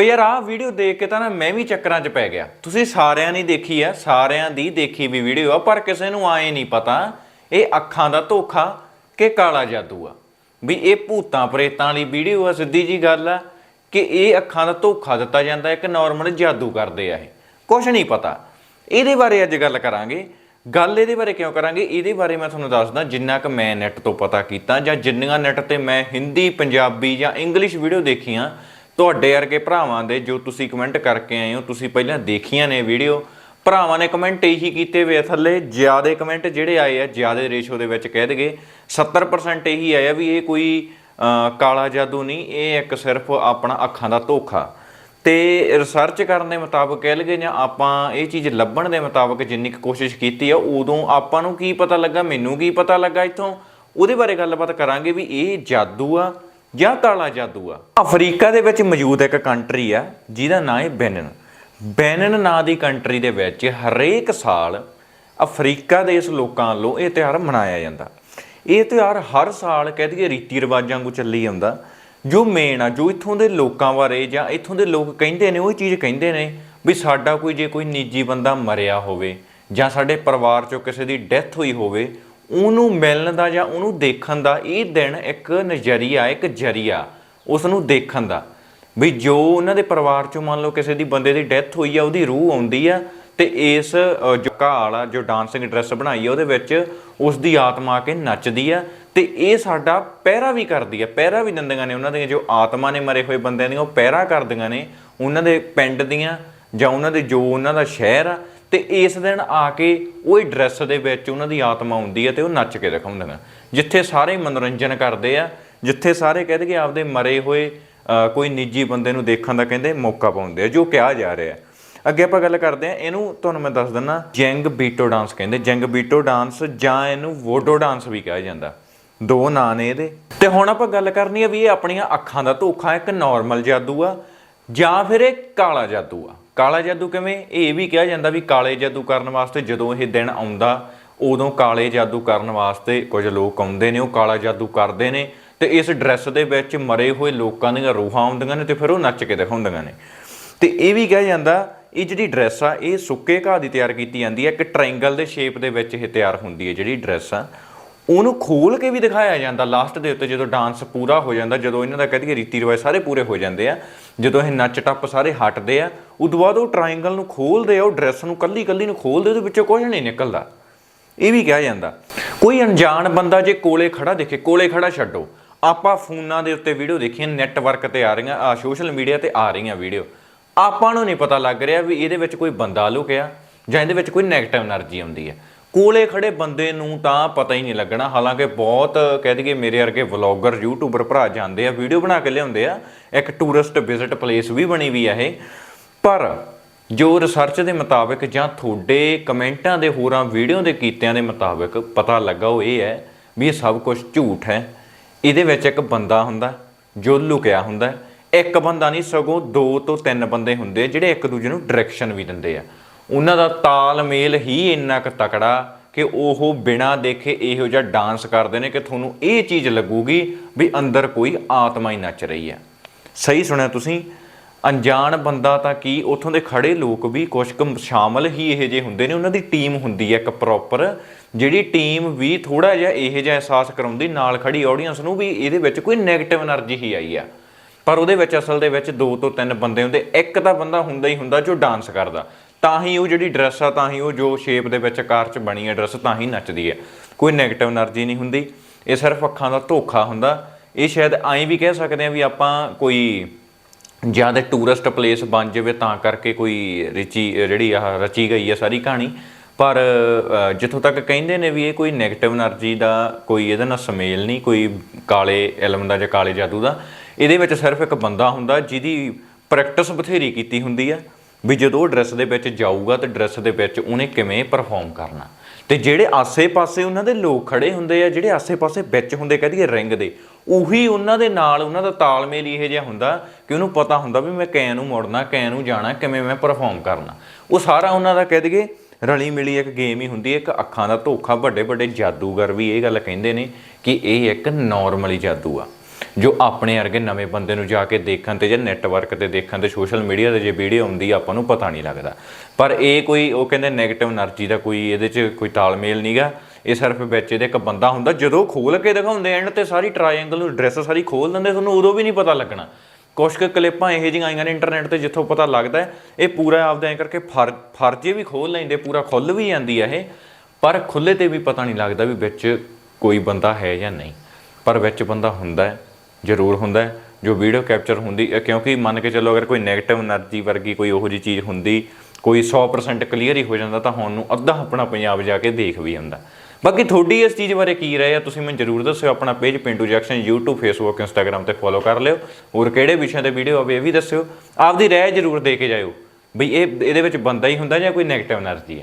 ਓ ਯਾਰ, ਆਹ ਵੀਡੀਓ ਦੇਖ ਕੇ ਤਾਂ ਨਾ ਮੈਂ ਵੀ ਚੱਕਰਾਂ 'ਚ ਪੈ ਗਿਆ। ਤੁਸੀਂ ਸਾਰਿਆਂ ਨੇ ਦੇਖੀ ਆ, ਸਾਰਿਆਂ ਦੀ ਦੇਖੀ ਵੀ ਵੀਡੀਓ ਆ, ਪਰ ਕਿਸੇ ਨੂੰ ਆਏ ਨਹੀਂ ਪਤਾ ਇਹ ਅੱਖਾਂ ਦਾ ਧੋਖਾ ਕਿ ਕਾਲਾ ਜਾਦੂ ਆ। ਵੀ ਇਹ ਭੂਤਾਂ ਪ੍ਰੇਤਾਂ ਵਾਲੀ ਵੀਡੀਓ ਆ, ਸਿੱਧੀ ਜੀ ਗੱਲ ਆ ਕਿ ਇਹ ਅੱਖਾਂ ਦਾ ਧੋਖਾ ਦਿੱਤਾ ਜਾਂਦਾ, ਇੱਕ ਨਾਰਮਲ ਜਾਦੂ ਕਰਦੇ ਆ ਇਹ। ਕੁਝ ਨਹੀਂ ਪਤਾ। ਇਹਦੇ ਬਾਰੇ ਅੱਜ ਗੱਲ ਕਰਾਂਗੇ। ਗੱਲ ਇਹਦੇ ਬਾਰੇ ਕਿਉਂ ਕਰਾਂਗੇ? ਇਹਦੇ ਬਾਰੇ ਮੈਂ ਤੁਹਾਨੂੰ ਦੱਸਦਾ, ਜਿੰਨਾ ਕਿ ਮੈਂ ਨੈਟ ਤੋਂ ਪਤਾ ਕੀਤਾ ਜਾਂ ਜਿੰਨੀਆਂ ਨੈਟ ਤੇ ਮੈਂ ਹਿੰਦੀ, ਪੰਜਾਬੀ ਜਾਂ ਇੰਗਲਿਸ਼ ਵੀਡੀਓ ਦੇਖੀਆਂ ਤੁਹਾਡੇ ਵਰਗੇ ਭਰਾਵਾਂ ਦੇ ਜੋ ਤੁਸੀਂ ਕਮੈਂਟ ਕਰਕੇ ਆਏ ਹੋ, ਤੁਸੀਂ ਪਹਿਲਾਂ ਦੇਖੀਆਂ ਨੇ ਵੀਡੀਓ ਭਰਾਵਾਂ ਨੇ ਕਮੈਂਟ ਇਹੀ ਕੀਤੇ ਵੇ ਥੱਲੇ, ਜਿਆਦੇ ਕਮੈਂਟ ਜਿਹੜੇ ਆਏ ਆ, ਜਿਆਦੇ ਰੇਸ਼ੋ ਦੇ ਵਿੱਚ ਕਹਿ ਦਗੇ 70% ਇਹੀ ਆਇਆ ਵੀ ਇਹ ਕੋਈ ਕਾਲਾ ਜਾਦੂ ਨਹੀਂ, ਇਹ ਇੱਕ ਸਿਰਫ ਆਪਣਾ ਅੱਖਾਂ ਦਾ ਧੋਖਾ। ਤੇ ਰਿਸਰਚ ਕਰਨ ਦੇ ਮੁਤਾਬਕ ਕਹਿ ਲਗੇ ਜਾਂ ਆਪਾਂ ਇਹ ਚੀਜ਼ ਲੱਭਣ ਦੇ ਮੁਤਾਬਕ ਜਿੰਨੀ ਕੁ ਕੋਸ਼ਿਸ਼ ਕੀਤੀ ਆ, ਉਦੋਂ ਆਪਾਂ ਨੂੰ ਕੀ ਪਤਾ ਲੱਗਾ, ਮੈਨੂੰ ਕੀ ਪਤਾ ਲੱਗਾ ਇੱਥੋਂ। ਉਹਦੇ ਬਾਰੇ ਗੱਲਬਾਤ ਕਰਾਂਗੇ ਵੀ ਇਹ ਜਾਦੂ ਆ ਜਾਂ ਕਾਲਾ ਜਾਦੂ ਆ? ਅਫਰੀਕਾ ਦੇ ਵਿੱਚ ਮੌਜੂਦ ਇੱਕ ਕੰਟਰੀ ਆ, ਜਿਹਦਾ ਨਾਂ ਹੈ ਬੈਨਨ ਬੈਨਨ ਨਾਂ ਦੀ ਕੰਟਰੀ ਦੇ ਵਿੱਚ ਹਰੇਕ ਸਾਲ ਅਫਰੀਕਾ ਦੇ ਇਸ ਲੋਕਾਂ ਵੱਲੋਂ ਇਹ ਤਿਉਹਾਰ ਮਨਾਇਆ ਜਾਂਦਾ। ਇਹ ਤਿਉਹਾਰ ਹਰ ਸਾਲ ਕਹਿ ਦਈਏ ਰੀਤੀ ਰਿਵਾਜਾਂ ਵਾਂਗੂ ਚੱਲੀ ਜਾਂਦਾ। ਜੋ ਮੇਨ ਆ, ਜੋ ਇੱਥੋਂ ਦੇ ਲੋਕਾਂ ਬਾਰੇ ਜਾਂ ਇੱਥੋਂ ਦੇ ਲੋਕ ਕਹਿੰਦੇ ਨੇ, ਉਹ ਚੀਜ਼ ਕਹਿੰਦੇ ਨੇ ਵੀ ਸਾਡਾ ਕੋਈ ਜੇ ਕੋਈ ਨਿੱਜੀ ਬੰਦਾ ਮਰਿਆ ਹੋਵੇ ਜਾਂ ਸਾਡੇ ਪਰਿਵਾਰ ਚੋਂ ਕਿਸੇ ਦੀ ਡੈਥ ਹੋਈ ਹੋਵੇ ਉਹਨੂੰ ਮਿਲਣ ਦਾ ਜਾਂ ਉਹਨੂੰ ਦੇਖਣ ਦਾ ਇਹ ਦਿਨ ਇੱਕ ਨਜ਼ਰੀਆ, ਇੱਕ ਜਰੀਆ ਉਸ ਨੂੰ ਦੇਖਣ ਦਾ। ਵੀ ਜੋ ਉਹਨਾਂ ਦੇ ਪਰਿਵਾਰ ਚੋਂ ਮੰਨ ਲਓ ਕਿਸੇ ਦੀ ਬੰਦੇ ਦੀ ਡੈਥ ਹੋਈ ਆ, ਉਹਦੀ ਰੂਹ ਆਉਂਦੀ ਆ ਤੇ ਇਸ ਜੋ ਘਾਲ ਆ, ਜੋ ਡਾਂਸਿੰਗ ਡਰੈਸ ਬਣਾਈ ਆ, ਉਹਦੇ ਵਿੱਚ ਉਸ ਦੀ ਆਤਮਾ ਆ ਕੇ ਨੱਚਦੀ ਆ ਤੇ ਇਹ ਸਾਡਾ ਪਹਿਰਾ ਵੀ ਕਰਦੀ ਆ। ਪਹਿਰਾ ਵੀ ਦਿੰਦੀਆਂ ਨੇ ਉਹਨਾਂ ਦੀਆਂ, ਜੋ ਆਤਮਾ ਨੇ ਮਰੇ ਹੋਏ ਬੰਦਿਆਂ ਦੀਆਂ, ਉਹ ਪਹਿਰਾ ਕਰਦੀਆਂ ਨੇ ਉਹਨਾਂ ਦੇ ਪਿੰਡ ਦੀਆਂ ਜਾਂ ਉਹਨਾਂ ਦੇ ਜੋ ਉਹਨਾਂ ਦਾ ਸ਼ਹਿਰ ਆ ਤੇ ਇਸ ਦਿਨ ਆ ਕੇ ਉਹ ਹੀ ਡਰੈਸ ਦੇ ਵਿੱਚ ਉਹਨਾਂ ਦੀ ਆਤਮਾ ਹੁੰਦੀ ਹੈ ਤੇ ਉਹ ਨੱਚ ਕੇ ਦਿਖਾਉਂਦੇ ਦਿਖਾਉਂਦੀਆਂ ਜਿੱਥੇ ਸਾਰੇ ਮਨੋਰੰਜਨ ਕਰਦੇ ਆ, ਜਿੱਥੇ ਸਾਰੇ ਕਹਿੰਦੇ ਕਿ ਆਪਦੇ ਮਰੇ ਹੋਏ ਕੋਈ ਨਿੱਜੀ ਬੰਦੇ ਨੂੰ ਦੇਖਣ ਦਾ ਕਹਿੰਦੇ ਮੌਕਾ ਪਾਉਂਦੇ ਆ, ਜੋ ਕਿਹਾ ਜਾ ਰਿਹਾ। ਹੈ ਅੱਗੇ ਆਪਾਂ ਗੱਲ ਕਰਦੇ ਆ ਇਹਨੂੰ ਤੁਹਾਨੂੰ ਮੈਂ ਦੱਸ ਦਿੰਦਾ, ਜੈਂਗ ਬੀਟੋ ਡਾਂਸ ਕਹਿੰਦੇ। ਜੈਂਗ ਬੀਟੋ ਡਾਂਸ ਜਾਂ ਇਹਨੂੰ ਵੋਡੋ ਡਾਂਸ ਵੀ ਕਿਹਾ ਜਾਂਦਾ। ਦੋ ਨਾਂ ਨੇ ਇਹਦੇ। ਤੇ ਹੁਣ ਆਪਾਂ ਗੱਲ ਕਰਨੀ ਆ ਵੀ ਇਹ ਆਪਣੀਆਂ ਅੱਖਾਂ ਦਾ ਧੋਖਾ ਇੱਕ ਨਾਰਮਲ ਜਾਦੂ ਆ ਜਾਂ ਫਿਰ ਇਹ ਕਾਲਾ ਜਾਦੂ ਆ। ਕਾਲਾ ਜਾਦੂ ਕਿਵੇਂ? ਇਹ ਵੀ ਕਿਹਾ ਜਾਂਦਾ ਵੀ ਕਾਲੇ ਜਾਦੂ ਕਰਨ ਵਾਸਤੇ ਜਦੋਂ ਇਹ ਦਿਨ ਆਉਂਦਾ, ਉਦੋਂ ਕਾਲੇ ਜਾਦੂ ਕਰਨ ਵਾਸਤੇ ਕੁਝ ਲੋਕ ਆਉਂਦੇ ਨੇ, ਉਹ ਕਾਲਾ ਜਾਦੂ ਕਰਦੇ ਨੇ ਤੇ ਇਸ ਡਰੈਸ ਦੇ ਵਿੱਚ ਮਰੇ ਹੋਏ ਲੋਕਾਂ ਦੀਆਂ ਰੂਹਾਂ ਆਉਂਦੀਆਂ ਨੇ ਤੇ ਫਿਰ ਉਹ ਨੱਚ ਕੇ ਦਿਖਾਉਂਦੀਆਂ ਨੇ। ਤੇ ਇਹ ਵੀ ਕਿਹਾ ਜਾਂਦਾ, ਇਹ ਜਿਹੜੀ ਡਰੈਸ ਆ, ਇਹ ਸੁੱਕੇ ਘਾਹ ਦੀ ਤਿਆਰ ਕੀਤੀ ਜਾਂਦੀ ਹੈ, ਇੱਕ ਟ੍ਰਾਇੰਗਲ ਦੇ ਸ਼ੇਪ ਦੇ ਵਿੱਚ ਇਹ ਤਿਆਰ ਹੁੰਦੀ ਹੈ ਜਿਹੜੀ ਡਰੈਸ ਆ। ਉਹਨੂੰ ਖੋਲ ਕੇ ਵੀ ਦਿਖਾਇਆ ਜਾਂਦਾ ਲਾਸਟ ਦੇ ਉੱਤੇ ਜਦੋਂ ਡਾਂਸ ਪੂਰਾ ਹੋ ਜਾਂਦਾ, ਜਦੋਂ ਇਹਨਾਂ ਦਾ ਕਹਦੀਏ ਰੀਤੀ ਰਿਵਾਜ ਸਾਰੇ ਪੂਰੇ ਹੋ ਜਾਂਦੇ ਆ, ਜਦੋਂ ਇਹ ਨੱਚ ਟੱਪ ਸਾਰੇ ਹਟਦੇ ਆ ਉਦੋਂ ਬਾਅਦ ਉਹ ਟ੍ਰਾਇੰਗਲ ਨੂੰ ਖੋਲਦੇ ਆ, ਉਹ ਡਰੈਸ ਨੂੰ ਕੱਲੀ ਕੱਲੀ ਨੂੰ ਖੋਲਦੇ, ਉਹਦੇ ਵਿੱਚੋਂ ਕੁਝ ਨਹੀਂ ਨਿਕਲਦਾ। ਇਹ ਵੀ ਕਿਹਾ ਜਾਂਦਾ। ਕੋਈ ਅਣਜਾਣ ਬੰਦਾ ਜੇ ਕੋਲੇ ਖੜਾ ਦੇਖੇ, ਕੋਲੇ ਖੜਾ ਛੱਡੋ। ਆਪਾਂ ਫੋਨਾਂ ਦੇ ਉੱਤੇ ਵੀਡੀਓ ਦੇਖੀਆਂ ਨੈਟਵਰਕ ਤੇ ਆ ਰਹੀਆਂ, ਆ ਸੋਸ਼ਲ ਮੀਡੀਆ ਤੇ ਆ ਰਹੀਆਂ ਵੀਡੀਓ ਆਪਾਂ ਨੂੰ ਨਹੀਂ ਪਤਾ ਲੱਗ ਰਿਹਾ ਵੀ ਇਹਦੇ ਵਿੱਚ ਕੋਈ ਬੰਦਾ ਲੁਕਿਆ ਜਾਂ ਇਹਦੇ ਵਿੱਚ ਕੋਈ ਨੈਗੇਟਿਵ એનર્ਜੀ ਆਉਂਦੀ ਹੈ ਕੋਲੇ ਖੜੇ ਬੰਦੇ ਨੂੰ ਤਾਂ ਪਤਾ ਹੀ ਨਹੀਂ ਲੱਗਣਾ। ਹਾਲਾਂਕਿ ਬਹੁਤ, ਕਹਿ ਦਈਏ, ਮੇਰੇ ਵਰਗੇ ਵਲੌਗਰ ਯੂਟਿਊਬਰ ਭਰਾ ਜਾਂਦੇ ਆ ਵੀਡੀਓ ਬਣਾ ਕੇ ਲਿਆਉਂਦੇ ਆ। ਇੱਕ ਟੂਰਿਸਟ ਵਿਜ਼ਿਟ ਪਲੇਸ ਵੀ ਬਣੀ ਵੀ ਆ ਇਹ। ਪਰ ਜੋ ਰਿਸਰਚ ਦੇ ਮੁਤਾਬਕ ਜਾਂ ਤੁਹਾਡੇ ਕਮੈਂਟਾਂ ਦੇ ਹੋਰਾਂ ਵੀਡੀਓ ਦੇ ਕੀਤਿਆਂ ਦੇ ਮੁਤਾਬਕ ਪਤਾ ਲੱਗਾ, ਉਹ ਇਹ ਹੈ ਵੀ ਇਹ ਸਭ ਕੁਝ ਝੂਠ ਹੈ। ਇਹਦੇ ਵਿੱਚ ਇੱਕ ਬੰਦਾ ਹੁੰਦਾ ਜੋ ਲੁਕਿਆ ਹੁੰਦਾ, ਇੱਕ ਬੰਦਾ ਨਹੀਂ, ਸਗੋਂ ਦੋ ਤੋਂ ਤਿੰਨ ਬੰਦੇ ਹੁੰਦੇ ਜਿਹੜੇ ਇੱਕ ਦੂਜੇ ਨੂੰ ਡਾਇਰੈਕਸ਼ਨ ਵੀ ਦਿੰਦੇ ਆ। ਉਹਨਾਂ ਦਾ ਤਾਲਮੇਲ ਹੀ ਇੰਨਾ ਕੁ ਤਕੜਾ ਕਿ ਉਹ ਬਿਨਾਂ ਦੇਖੇ ਇਹੋ ਜਿਹਾ ਡਾਂਸ ਕਰਦੇ ਨੇ ਕਿ ਤੁਹਾਨੂੰ ਇਹ ਚੀਜ਼ ਲੱਗੂਗੀ ਵੀ ਅੰਦਰ ਕੋਈ ਆਤਮਾ ਹੀ ਨੱਚ ਰਹੀ ਹੈ। ਸਹੀ ਸੁਣਿਆ ਤੁਸੀਂ? ਅਣਜਾਣ ਬੰਦਾ ਤਾਂ ਕੀ? ਉਥੋਂ ਦੇ ਖੜੇ ਲੋਕ ਵੀ ਕੁਝ ਕੁ ਸ਼ਾਮਲ ਹੀ ਇਹੋ ਜਿਹੇ ਹੁੰਦੇ ਨੇ। ਉਹਨਾਂ ਦੀ ਟੀਮ ਹੁੰਦੀ ਹੈ ਇੱਕ ਪ੍ਰੋਪਰ ਜਿਹੜੀ ਟੀਮ ਵੀ ਥੋੜਾ ਜਿਹਾ ਇਹੋ ਜਿਹਾ ਅਹਿਸਾਸ ਕਰਾਉਂਦੀ, ਨਾਲ ਖੜੀ ਆਡੀਅנס ਨੂੰ ਵੀ ਇਹਦੇ ਵਿੱਚ ਕੋਈ ਨੈਗੇਟਿਵ એનર્ਜੀ ਹੀ ਆਈ ਆ। ਪਰ ਉਹਦੇ ਵਿੱਚ, ਅਸਲ ਦੇ ਵਿੱਚ ਦੋ ਤੋਂ ਤਿੰਨ ਬੰਦੇ ਹੁੰਦੇ, ਇੱਕ ਤਾਂ ਬੰਦਾ ਹੁੰਦਾ ਹੀ ਹੁੰਦਾ ਜੋ ਡਾਂਸ ਕਰਦਾ। ਤਾਂ ਹੀ ਉਹ ਜਿਹੜੀ ਡਰੈਸ ਆ, ਤਾਂ ਹੀ ਉਹ ਜੋ ਸ਼ੇਪ ਦੇ ਵਿੱਚ ਕਾਰ 'ਚ ਬਣੀ ਹੈ ਡਰੈਸ ਤਾਂ ਹੀ ਨੱਚਦੀ ਹੈ। ਕੋਈ ਨੈਗੇਟਿਵ એનર્ਜੀ ਨਹੀਂ ਹੁੰਦੀ। ਇਹ ਸਿਰਫ ਅੱਖਾਂ ਦਾ ਧੋਖਾ ਹੁੰਦਾ। ਇਹ ਸ਼ਾਇਦ ਐਂ ਵੀ ਕਹਿ ਸਕਦੇ ਆ ਵੀ ਆਪਾਂ ਕੋਈ ਜ਼ਿਆਦਾ ਟੂਰਿਸਟ ਪਲੇਸ ਬਣ ਜਾਵੇ ਤਾਂ ਕਰਕੇ ਕੋਈ ਰਚੀ, ਜਿਹੜੀ ਆ ਰਚੀ ਗਈ ਆ ਸਾਰੀ ਕਹਾਣੀ। ਪਰ ਜਿੱਥੋਂ ਤੱਕ ਕਹਿੰਦੇ ਨੇ ਵੀ ਇਹ ਕੋਈ ਨੈਗੇਟਿਵ એનર્ਜੀ ਦਾ ਕੋਈ ਇਹਦੇ ਨਾਲ ਸਮੇਲ ਨਹੀਂ, ਕੋਈ ਕਾਲੇ ਇਲਮ ਦਾ ਜਾਂ ਕਾਲੇ ਜਾਦੂ ਦਾ, ਇਹਦੇ ਵਿੱਚ ਸਿਰਫ ਇੱਕ ਬੰਦਾ ਹੁੰਦਾ ਜਿਹਦੀ ਪ੍ਰੈਕਟਿਸ ਬਥੇਰੀ ਕੀਤੀ ਹੁੰਦੀ ਆ, ਵੀ ਜਦੋਂ ਡਰੈਸ ਦੇ ਵਿੱਚ ਜਾਊਗਾ ਤੇ ਡਰੈਸ ਦੇ ਵਿੱਚ ਉਹਨੇ ਕਿਵੇਂ ਪਰਫਾਰਮ ਕਰਨਾ। ਤੇ ਜਿਹੜੇ ਆਸੇ-ਪਾਸੇ ਉਹਨਾਂ ਦੇ ਲੋਕ ਖੜੇ ਹੁੰਦੇ ਆ, ਜਿਹੜੇ ਆਸੇ-ਪਾਸੇ ਵਿੱਚ ਹੁੰਦੇ ਕਹਦੀ ਰਿੰਗ ਦੇ ਉਹੀ ਉਹਨਾਂ ਦੇ ਨਾਲ, ਉਹਨਾਂ ਦਾ ਤਾਲਮੇਲ ਇਹ ਜਿਹਾ ਹੁੰਦਾ ਕਿ ਉਹਨੂੰ ਪਤਾ ਹੁੰਦਾ ਵੀ ਮੈਂ ਕੈਨ ਨੂੰ ਮੁੜਨਾ ਕੈਨ ਨੂੰ ਜਾਣਾ, ਕਿਵੇਂ ਮੈਂ ਪਰਫਾਰਮ ਕਰਨਾ। ਉਹ ਸਾਰਾ ਉਹਨਾਂ ਦਾ ਕਹਿ ਦਈਏ ਰਲੀ ਮਿਲੀ ਇੱਕ ਗੇਮ ਹੀ ਹੁੰਦੀ ਹੈ, ਇੱਕ ਅੱਖਾਂ ਦਾ ਧੋਖਾ ਵੱਡੇ ਵੱਡੇ ਜਾਦੂਗਰ ਵੀ ਇਹ ਗੱਲ ਕਹਿੰਦੇ ਨੇ ਕਿ ਇਹ ਇੱਕ ਨਾਰਮਲੀ ਜਾਦੂ ਆ। ਜੋ ਆਪਣੇ ਵਰਗੇ ਨਵੇਂ ਬੰਦੇ ਨੂੰ ਜਾ ਕੇ ਦੇਖਣ ਤੇ ਜਾਂ ਨੈਟਵਰਕ ਤੇ ਦੇਖਣ ਤੇ ਸੋਸ਼ਲ ਮੀਡੀਆ ਤੇ ਜੇ ਵੀਡੀਓ ਹੁੰਦੀ ਆਪਾਂ ਨੂੰ ਪਤਾ ਨਹੀਂ ਲੱਗਦਾ। ਪਰ ਇਹ ਕੋਈ, ਉਹ ਕਹਿੰਦੇ 네ਗੇਟਿਵ એનર્ਜੀ ਦਾ ਕੋਈ, ਇਹਦੇ 'ਚ ਕੋਈ ਤਾਲਮੇਲ ਨਹੀਂਗਾ ਇਹ ਸਿਰਫ ਵਿੱਚ ਇਹਦੇ ਇੱਕ ਬੰਦਾ ਹੁੰਦਾ, ਜਦੋਂ ਖੋਲ ਕੇ ਦਿਖਾਉਂਦੇ ਐਂਡ ਤੇ ਸਾਰੀ ਟ੍ਰਾਇੰਗਲ ਨੂੰ ਡਰੈਸ ਸਾਰੀ ਖੋਲ ਦਿੰਦੇ, ਤੁਹਾਨੂੰ ਉਦੋਂ ਵੀ ਨਹੀਂ ਪਤਾ ਲੱਗਣਾ। ਕੁਝ ਕੁ ਕਲਿੱਪਾਂ ਇਹੋ ਜਿਹੀਆਂ ਆਈਆਂ ਨੇ ਇੰਟਰਨੈਟ ਤੇ ਜਿੱਥੋਂ ਪਤਾ ਲੱਗਦਾ ਇਹ ਪੂਰਾ ਆਪਦਾ ਐਂ ਕਰਕੇ ਫਰ, ਫਰਜੇ ਵੀ ਖੋਲ ਲੈਂਦੇ, ਪੂਰਾ ਖੁੱਲ ਵੀ ਜਾਂਦੀ ਹੈ ਇਹ, ਪਰ ਖੁੱਲੇ ਤੇ ਵੀ ਪਤਾ ਨਹੀਂ ਲੱਗਦਾ ਵੀ ਵਿੱਚ ਕੋਈ ਬੰਦਾ ਹੈ ਜਾਂ ਨਹੀਂ। ਪਰ ਵਿੱਚ ਬੰਦਾ ਹੁੰਦਾ ਹੈ, ਜ਼ਰੂਰ ਹੁੰਦਾ ਹੈ, ਜੋ ਵੀਡੀਓ ਕੈਪਚਰ ਹੁੰਦੀ ਕਿਉਂਕਿ ਮੰਨ ਕੇ ਚੱਲੋ ਅਗਰ ਕੋਈ ਨੈਗੇਟਿਵ એનર્ਜੀ ਵਰਗੀ ਕੋਈ ਉਹੋ ਜੀ ਚੀਜ਼ ਹੁੰਦੀ, ਕੋਈ 100% ਕਲੀਅਰ ਹੀ ਹੋ ਜਾਂਦਾ, ਤਾਂ ਹੁਣ ਨੂੰ ਅੱਧਾ ਆਪਣਾ ਪੰਜਾਬ ਜਾ ਕੇ ਦੇਖ ਵੀ ਜਾਂਦਾ। ਬਾਕੀ ਤੁਹਾਡੀ ਇਸ ਚੀਜ਼ ਬਾਰੇ ਕੀ ਰਾਏ ਆ, ਤੁਸੀਂ ਮੈਨੂੰ ਜਰੂਰ ਦੱਸਿਓ, ਆਪਣਾ page Pintu junction, YouTube, Facebook, Instagram ਤੇ ਫੋਲੋ ਕਰ ਲਿਓ। ਹੋਰ ਕਿਹੜੇ ਵਿਸ਼ਿਆਂ ਤੇ ਵੀਡੀਓ ਆਵੇ ਇਹ ਵੀ ਦੱਸਿਓ। ਆਪਦੀ ਰਾਏ ਜਰੂਰ ਦੇ ਕੇ ਜਾਇਓ। ਬਈ ਇਹ, ਇਹਦੇ ਵਿੱਚ ਬੰਦਾ ਹੀ ਹੁੰਦਾ ਜਾਂ ਕੋਈ ਨੈਗੇਟਿਵ એનર્ਜੀ ਹੈ?